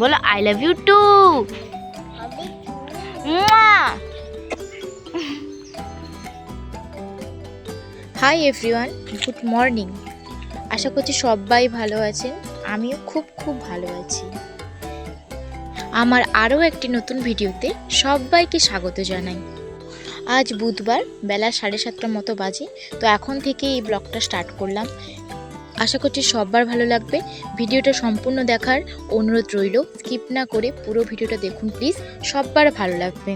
বলো I love you too hi everyone good morning আশা করছি সবাই ভালো আছেন। আমিও খুব খুব ভালো আছি। আমার আরও একটি নতুন ভিডিওতে সবাইকে স্বাগত জানাই। আজ বুধবার বেলা সাড়ে সাতটার মতো বাজে। তো এখন থেকে এই ব্লগটা স্টার্ট করলাম। আশা করছি সবার ভালো লাগবে। ভিডিওটা সম্পূর্ণ দেখার অনুরোধ রইল। স্কিপ না করে পুরো ভিডিওটা দেখুন, প্লিজ। সবার ভালো লাগবে।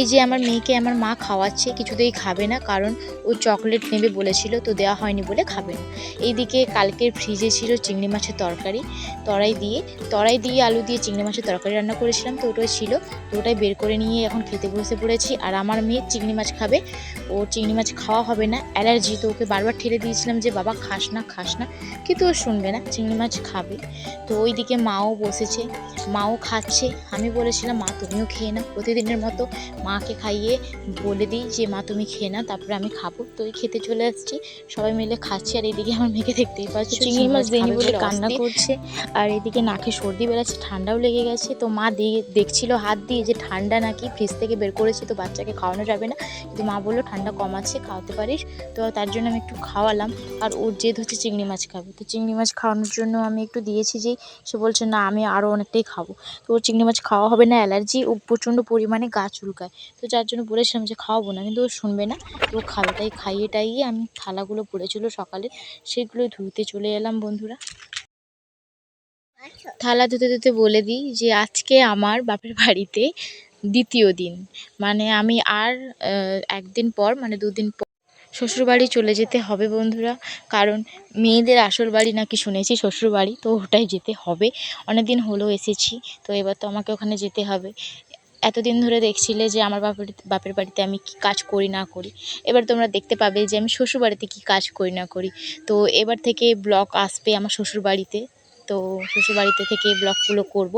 এই যে আমার মেয়েকে আমার মা খাওয়াচ্ছে, কিছুতেই খাবে না, কারণ ও চকলেট নেবে বলেছিল, তো দেওয়া হয়নি বলে খাবে না। এইদিকে কালকের ফ্রিজে ছিল চিংড়ি মাছের তরকারি। তরাই দিয়ে তরাই দিয়ে আলু দিয়ে চিংড়ি মাছের তরকারি রান্না করেছিলাম, তো ওটাই ছিল। তো ওটাই বের করে নিয়ে এখন খেতে বসে পড়েছি। আর আমার মেয়ে চিংড়ি মাছ খাবে। ও চিংড়ি মাছ খাওয়া হবে না, অ্যালার্জি, তো ওকে বারবার ঠেলে দিয়েছিলাম যে, বাবা, খাস না খাস না। কিন্তু ও শুনবে না? চিংড়ি মাছ খাবে। তো ওইদিকে মাও বসেছে। মাও খাচ্ছে। আমি বলেছিলাম মা তুমিও খেয়ে নাও। প্রতিদিনের মতো মাকে খাইয়ে বলে দিই যে মা তুমি খেয়ে নাও তারপরে আমি খাব। তো ওই খেতে চলে আসছি। সবাই মিলে খাচ্ছি আর এইদিকে আমার মেয়েকে দেখতেই পাচ্ছি। চিংড়ি মাছ দেয়নি বলে কান্না করছে। আর এদিকে নাকে সর্দি বেড়াচ্ছে ঠান্ডাও লেগে গেছে। তো মা দিয়ে দেখছিল হাত দিয়ে যে ঠান্ডা নাকি ফ্রিজ থেকে বের করেছি। তো বাচ্চাকে খাওয়ানো যাবে না। কিন্তু মা বলল ঠান্ডা কম আছে খাওয়াতে পারিস। তো তার জন্য আমি একটু খাওয়ালাম। আর ওর জেদ হচ্ছে চিংড়ি মাছ খাবে। তো চিংড়ি মাছ খাওয়ানোর জন্য আমি একটু দিয়েছি যেই সে বলছে, না, আমি আরও অনেকটাই খাব। তো ওর চিংড়ি মাছ খাওয়া হবে না, অ্যালার্জি, ও প্রচণ্ড পরিমাণে গা চুলকায়। তো যার জন্য বলেছিলাম যে, খাওয়াবো না। কিন্তু ও শুনবে না, তো ও খাবে। তাই খাইয়ে টাইয়ে আমি থালাগুলো পড়েছিল সকালে, সেগুলো ধুতে চলে এলাম বন্ধুরা। থালা ধুতে ধুতে বলে দিই যে, আজকে আমার বাপের বাড়িতে দ্বিতীয় দিন। মানে আমি আর একদিন পর মানে দুদিন পর শ্বশুরবাড়ি চলে যেতে হবে বন্ধুরা। কারণ মেয়েদের আসল বাড়ি নাকি শুনেছি শ্বশুরবাড়ি, তো ওটাই যেতে হবে। অনেক দিন হলো এসেছি, তো এবার তো আমাকে ওখানে যেতে হবে। এতদিন ধরে দেখছিলে যে আমার বাপের বাপের বাড়িতে আমি কী কাজ করি না করি। এবার তোমরা দেখতে পাবে যে আমি শ্বশুরবাড়িতে কী কাজ করি না করি। তো এবার থেকে ব্লগ আসবে আমার শ্বশুরবাড়িতে। তো শ্বশুরবাড়িতে থেকে ব্লগগুলো করব।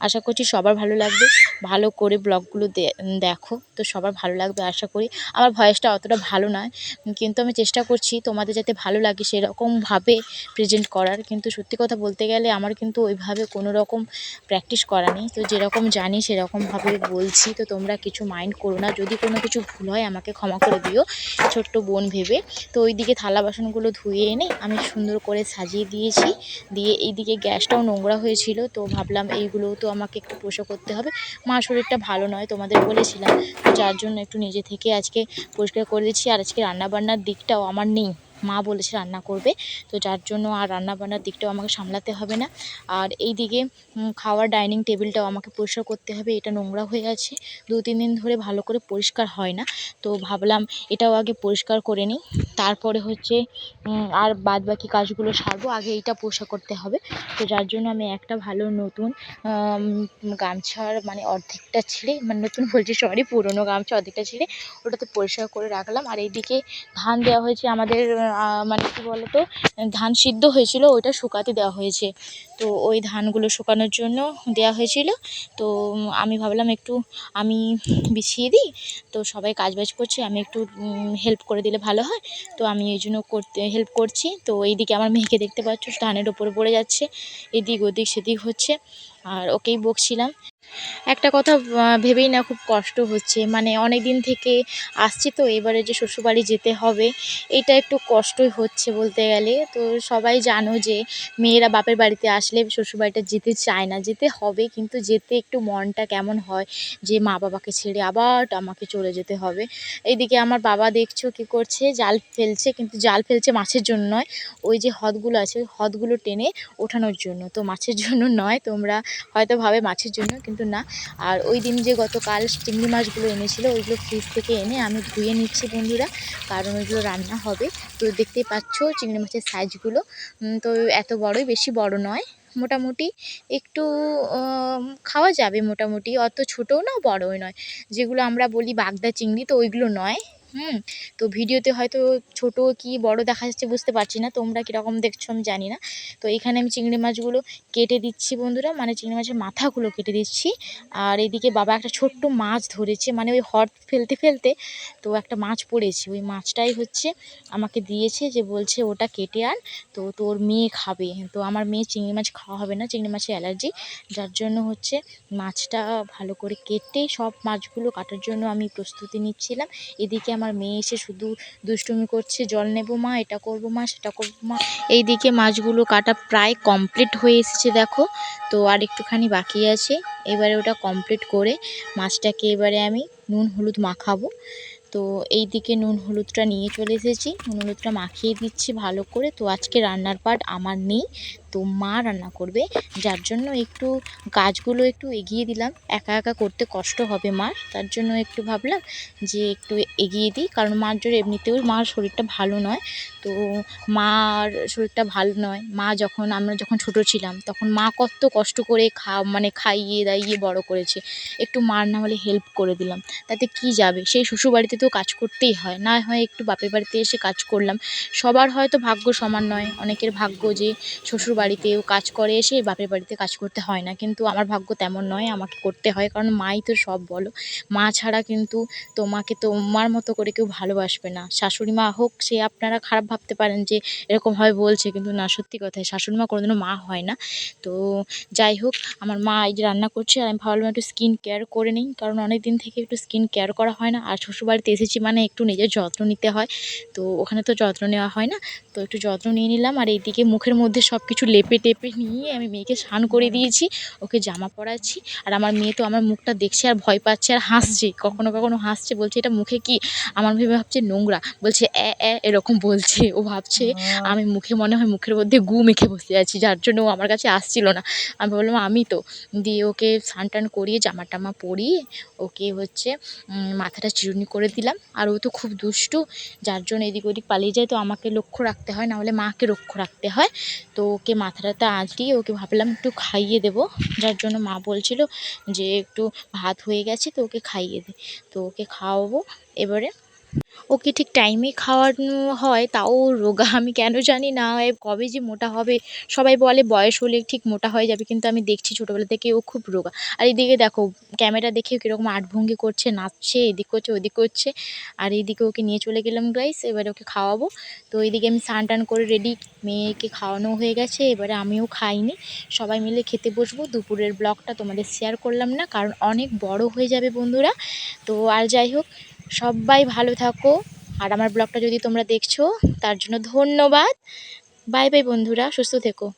আশা করছি সবার ভালো লাগবে। ভালো করে ব্লগগুলো দেখো। তো সবার ভালো লাগবে আশা করি। আমার ভয়েসটা অতটা ভালো নয়। কিন্তু আমি চেষ্টা করছি তোমাদের যাতে ভালো লাগে সেরকমভাবে প্রেজেন্ট করার। কিন্তু সত্যি কথা বলতে গেলে আমার কিন্তু ওইভাবে কোনো রকম প্র্যাকটিস করা নেই। তো যেরকম জানি সেরকমভাবে বলছি। তো তোমরা কিছু মাইন্ড করো না। যদি কোনো কিছু ভুল হয় আমাকে ক্ষমা করে দিও। ছোট্ট বোন ভেবে। তো ওইদিকে থালা বাসনগুলো ধুয়ে এনে আমি সুন্দর করে সাজিয়ে দিয়েছি। দিয়ে এইদিকে গ্যাসটাও নোংরা হয়েছিল, তো ভাবলাম এইগুলোও তো আমাকে একটু পোষা করতে হবে। মা শরীরটা ভালো নয়, তোমাদের বলেছিলাম। তো যার জন্য একটু নিজে থেকে আজকে পরিষ্কার করে দিচ্ছি। আর আজকে রান্নাবান্নার দিকটাও আমার নেই। মা বলেছে রান্না করবে। তো যার জন্য আর রান্নাবান্নার দিকটাও আমাকে সামলাতে হবে না। আর এই দিকে খাওয়ার ডাইনিং টেবিলটাও আমাকে পরিষ্কার করতে হবে। এটা নোংরা হয়ে আছে। দু, তিন দিন ধরে ভালো করে পরিষ্কার হয় না। তো ভাবলাম এটাও আগে পরিষ্কার করে নিই। তারপরে হচ্ছে আর বাদ বাকি কাজগুলো সারবো। আগে এইটা পরিষ্কার করতে হবে। তো যার জন্য আমি একটা ভালো নতুন গামছার মানে অর্ধেকটা ছিঁড়ে মানে নতুন বলছি, সরি, পুরনো গামছা অর্ধেকটা ছিঁড়ে, ওটাতে পরিষ্কার করে রাখলাম। আর এইদিকে ধান দেওয়া হয়েছে আমাদের মানে কী তো ধান সিদ্ধ হয়েছিল, ওইটা শুকাতে দেওয়া হয়েছে। তো ওই ধানগুলো শুকানোর জন্য দেওয়া হয়েছিল। তো আমি ভাবলাম একটু আমি বিছিয়ে দিই। তো সবাই কাজ বাজ করছে, আমি একটু হেল্প করে দিলে ভালো হয়। তো আমি এই জন্য করতে হেল্প করছি। তো এইদিকে আমার মেয়েকে দেখতে পাচ্ছ, ধানের ওপরে পড়ে যাচ্ছে। এদিক ওদিক সেদিক হচ্ছে। আর ওকেই বকছিলাম। একটা কথা ভেবেই না খুব কষ্ট হচ্ছে। মানে অনেক দিন থেকে আসছি তো, এবারে যে শ্বশুরবাড়ি যেতে হবে, এটা একটু কষ্টই হচ্ছে বলতে গেলে। তো সবাই জানো যে মেয়েরা বাপের বাড়িতে আসলে শ্বশুরবাড়িটা যেতে চায় না। যেতে হবে, কিন্তু যেতে একটু মনটা কেমন হয় যে মা বাবাকে ছেড়ে আবার আমাকে চলে যেতে হবে। এইদিকে আমার বাবা দেখছ কি করছে, জাল ফেলছে, কিন্তু জাল ফেলছে মাছের জন্য নয়। ওই যে হদগুলো আছে হদগুলো টেনে ওঠানোর জন্য। তো মাছের জন্য নয়, তোমরা হয়তো ভাবে মাছের জন্য, কিন্তু না। আর ওই দিন যে গতকাল চিংড়ি মাছগুলো এনেছিলো, ওইগুলো ফ্রিজ থেকে এনে আমি ধুয়ে নিচ্ছি বন্ধুরা, কারণ ওইগুলো রান্না হবে। তো দেখতেই পাচ্ছ চিংড়ি মাছের সাইজগুলো তো এত বড়ই, বেশি বড় নয়। মোটামুটি একটু খাওয়া যাবে মোটামুটি, অত ছোটও না, বড়ও নয়। যেগুলো আমরা বলি বাগদা চিংড়ি, তো ওইগুলো নয়। হুম, তো ভিডিওতে হয়তো ছোট কি বড় দেখা যাচ্ছে বুঝতে পারছি না, তোমরা কীরকম দেখছ আমি জানি না। তো এখানে আমি চিংড়ি মাছগুলো কেটে দিচ্ছি বন্ধুরা মানে চিংড়ি মাছের মাথাগুলো কেটে দিচ্ছি। আর এদিকে বাবা একটা ছোট্ট মাছ ধরেছে মানে ওই হট ফেলতে ফেলতে তো একটা মাছ পড়েছে, ওই মাছটাই হচ্ছে আমাকে দিয়েছে যে বলছে ওটা কেটে আন, তো তোর মেয়ে খাবে। তো আমার মেয়ে চিংড়ি মাছ খাওয়া হবে না, চিংড়ি মাছের অ্যালার্জি, যার জন্য হচ্ছে মাছটা ভালো করে কেটে সব মাছগুলো কাটার জন্য আমি প্রস্তুতি নিচ্ছিলাম। এদিকে আমার মেয়ে এসে শুধু দুষ্টুমি করছে, জল নেব মা, এটা করব মা, সেটা করব মা। এইদিকে মাছগুলো কাটা প্রায় কমপ্লিট হয়ে এসেছে দেখো। তো আর একটুখানি বাকি আছে। এবারে ওটা কমপ্লিট করে মাছটাকে এবারে আমি নুন হলুদ মাখাবো। তো এই দিকে নুন হলুদটা নিয়ে চলে এসেছি। নুন হলুদটা মাখিয়ে দিচ্ছি ভালো করে। তো আজকে রান্নার পার্ট আমার নেই। তো মা রান্না করবে। যার জন্য একটু কাজগুলো একটু এগিয়ে দিলাম। একা একা করতে কষ্ট হবে মার। তার জন্য একটু ভাবলাম যে একটু এগিয়ে দিই। কারণ মার জন্য এমনিতেও মার শরীরটা ভালো নয়। তো মার শরীরটা ভালো নয়। মা যখন, আমরা যখন ছোট ছিলাম, তখন মা কত কষ্ট করে খা মানে খাইয়ে দাইয়ে বড় করেছে। একটু মার না হলে হেল্প করে দিলাম। তাতে কি যাবে? সেই শ্বশুরবাড়িতে তো কাজ করতেই হয়। না হয় একটু বাপের বাড়িতে এসে কাজ করলাম। সবার হয়তো ভাগ্য সমান নয়। অনেকের ভাগ্য যে শ্বশুর বাড়িতেও কাজ করে এসে বাপের বাড়িতে কাজ করতে হয় না। কিন্তু আমার ভাগ্য তেমন নয়, আমাকে করতে হয়। কারণ মাই তো সব বলো। মা ছাড়া কিন্তু তোমাকে তোমার মতো করে কেউ ভালোবাসবে না। শাশুড়ি মা হোক, সে আপনারা খারাপ ভাবতে পারেন যে এরকমভাবে বলছে। কিন্তু না, সত্যি কথাই শাশুড়ি মা কোনোদিনও মা হয় না। তো যাই হোক, আমার মা এই যে রান্না করছে, আর আমি ভাবলাম একটু স্কিন কেয়ার করে নিই। কারণ অনেক দিন থেকে একটু স্কিন কেয়ার করা হয় না। আর শ্বশুরবাড়িতে এসেছি মানে একটু নিজের যত্ন নিতে হয়। তো ওখানে তো যত্ন নেওয়া হয় না। তো একটু যত্ন নিয়ে নিলাম। আর এইদিকে মুখের মধ্যে সব কিছু লেপে টেপে নিয়ে আমি মেয়েকে স্নান করে দিয়েছি ওকে জামা পরাচ্ছি আর আমার মেয়ে তো আমার মুখটা দেখছে আর ভয় পাচ্ছে আর হাসছে কখনো কখনো হাসছে বলছে এটা মুখে কি? আমার ভেবে ভাবছে নোংরা বলছে এ এ এরকম বলছে ও ভাবছে আমি মুখে মনে হয় মুখের মধ্যে গু মেখে বসে আছি যার জন্য ও আমার কাছে আসছিল না। আমি বললাম আমি তো। দিয়ে ওকে স্নান টান করিয়ে জামা টামা পরিয়ে ওকে হচ্ছে মাথাটা চিরুনি করে দিলাম। আর ও তো খুব দুষ্টু যার জন্য এদিক ওদিক পালিয়ে যায় তো আমাকে লক্ষ্য রাখতে হয় নাহলে মাকে লক্ষ্য রাখতে হয়। তো ওকে মাথাটাতে আঁচড়িয়ে ওকে ভাবলাম একটু খাইয়ে দেবো। যার জন্য মা বলছিল যে একটু ভাত হয়ে গেছে তো ওকে খাইয়ে দে। তো ওকে খাওয়াবো। এবারে ওকে ঠিক টাইমে খাওয়ানো হয়, তাও রোগা, আমি কেন জানি না কবে যে মোটা হবে, সবাই বলে বয়স হলে ঠিক মোটা হয়ে যাবে, কিন্তু আমি দেখছি ছোটোবেলা থেকে ও খুব রোগা। আর এদিকে দেখো ক্যামেরা দেখে কীরকম আটভঙ্গি করছে, নাচছে, এদিক করছে, ওদিক করছে, আর এইদিকে ওকে নিয়ে চলে গেলাম গাইস এবারে ওকে খাওয়াবো। তো এইদিকে আমি স্নান টান করে রেডি মেয়েকে খাওয়ানো হয়ে গেছে, এবারে আমিও খাইনি। সবাই মিলে খেতে বসবো, দুপুরের ব্লগটা তোমাদের শেয়ার করলাম না, কারণ অনেক বড় হয়ে যাবে বন্ধুরা। তো আর যাই হোক সবাই ভালো থাকো। আর আমার ব্লগটা যদি তোমরা দেখছ, তার জন্য ধন্যবাদ। বাই বাই বন্ধুরা, সুস্থ থেকো।